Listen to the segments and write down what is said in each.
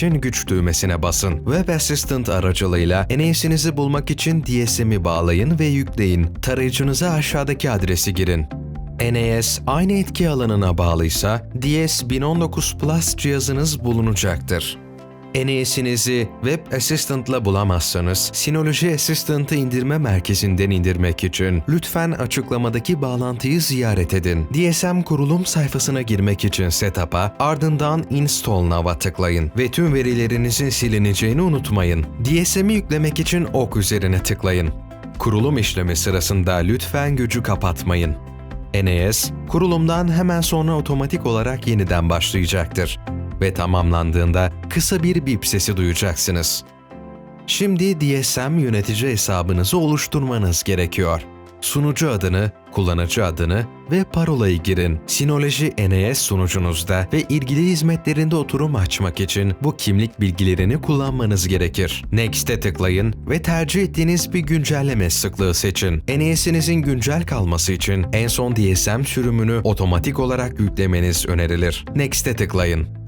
için güç düğmesine basın. Web Assistant aracılığıyla NAS'inizi bulmak için DSM'i bağlayın ve yükleyin. Tarayıcınıza aşağıdaki adresi girin. NAS aynı etki alanına bağlıysa DS 1019 Plus cihazınız bulunacaktır. NAS'inizi Web Assistant'la bulamazsanız, Synology Assistant'ı indirme merkezinden indirmek için lütfen açıklamadaki bağlantıyı ziyaret edin. DSM kurulum sayfasına girmek için Setup'a, ardından Install Now'a tıklayın ve tüm verilerinizin silineceğini unutmayın. DSM'i yüklemek için ok üzerine tıklayın. Kurulum işlemi sırasında lütfen gücü kapatmayın. NAS, kurulumdan hemen sonra otomatik olarak yeniden başlayacaktır ve tamamlandığında kısa bir bip sesi duyacaksınız. Şimdi DSM yönetici hesabınızı oluşturmanız gerekiyor. Sunucu adını, kullanıcı adını ve parolayı girin. Synology NAS sunucunuzda ve ilgili hizmetlerinde oturum açmak için bu kimlik bilgilerini kullanmanız gerekir. Next'e tıklayın ve tercih ettiğiniz bir güncelleme sıklığı seçin. NAS'inizin güncel kalması için en son DSM sürümünü otomatik olarak yüklemeniz önerilir. Next'e tıklayın.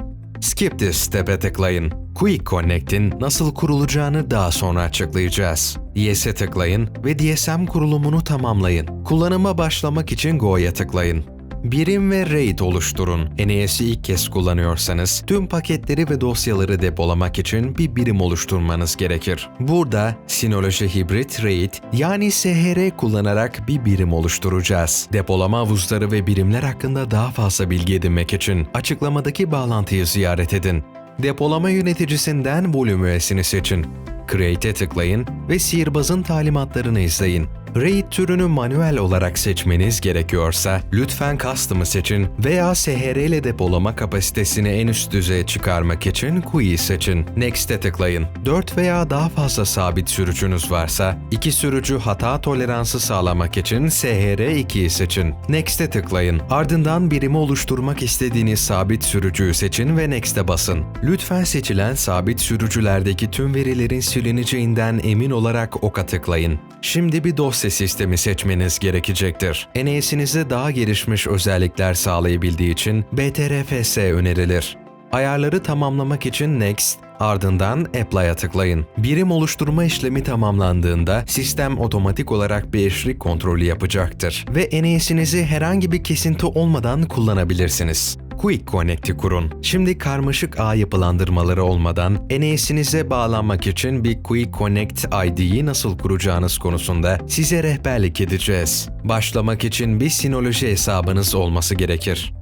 Skip step'e tıklayın. Quick Connect'in nasıl kurulacağını daha sonra açıklayacağız. Yes'e tıklayın ve DSM kurulumunu tamamlayın. Kullanıma başlamak için Go'ya tıklayın. Birim ve RAID oluşturun. NAS'i ilk kez kullanıyorsanız tüm paketleri ve dosyaları depolamak için bir birim oluşturmanız gerekir. Burada Synology Hybrid RAID yani SHR kullanarak bir birim oluşturacağız. Depolama havuzları ve birimler hakkında daha fazla bilgi edinmek için açıklamadaki bağlantıyı ziyaret edin. Depolama yöneticisinden volüm üyesini seçin. Create'e tıklayın ve sihirbazın talimatlarını izleyin. RAID türünü manuel olarak seçmeniz gerekiyorsa lütfen Custom'ı seçin veya SHR ile depolama kapasitesini en üst düzeye çıkarmak için QUI'yi seçin. Next'e tıklayın. 4 veya daha fazla sabit sürücünüz varsa iki sürücü hata toleransı sağlamak için SHR2'yi seçin. Next'e tıklayın. Ardından birimi oluşturmak istediğiniz sabit sürücüyü seçin ve Next'e basın. Lütfen seçilen sabit sürücülerdeki tüm verilerin silineceğinden emin olarak oka tıklayın. Şimdi bir dosya sistemi seçmeniz gerekecektir. NAS'inize daha gelişmiş özellikler sağlayabildiği için BTRFS önerilir. Ayarları tamamlamak için Next, ardından Apply'a tıklayın. Birim oluşturma işlemi tamamlandığında sistem otomatik olarak bir eşlik kontrolü yapacaktır ve NAS'inizi herhangi bir kesinti olmadan kullanabilirsiniz. Quick Connect'i kurun. Şimdi karmaşık ağ yapılandırmaları olmadan NAS'inize bağlanmak için bir Quick Connect ID'yi nasıl kuracağınız konusunda size rehberlik edeceğiz. Başlamak için bir Synology hesabınız olması gerekir.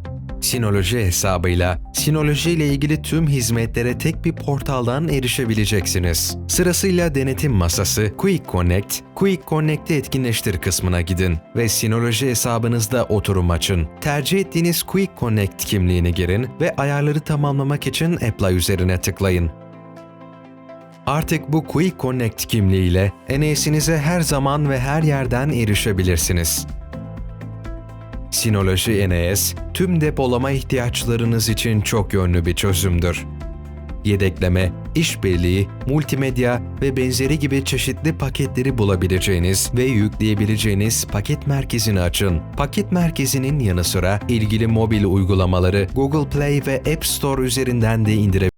Synology hesabıyla Synology ile ilgili tüm hizmetlere tek bir portaldan erişebileceksiniz. Sırasıyla denetim masası, Quick Connect, Quick Connect'i etkinleştir kısmına gidin ve Synology hesabınızda oturum açın. Tercih ettiğiniz Quick Connect kimliğini girin ve ayarları tamamlamak için Apply üzerine tıklayın. Artık bu Quick Connect kimliğiyle NAS'inize her zaman ve her yerden erişebilirsiniz. Synology NAS, tüm depolama ihtiyaçlarınız için çok yönlü bir çözümdür. Yedekleme, işbirliği, multimedya ve benzeri gibi çeşitli paketleri bulabileceğiniz ve yükleyebileceğiniz paket merkezini açın. Paket merkezinin yanı sıra ilgili mobil uygulamaları Google Play ve App Store üzerinden de indirebilirsiniz.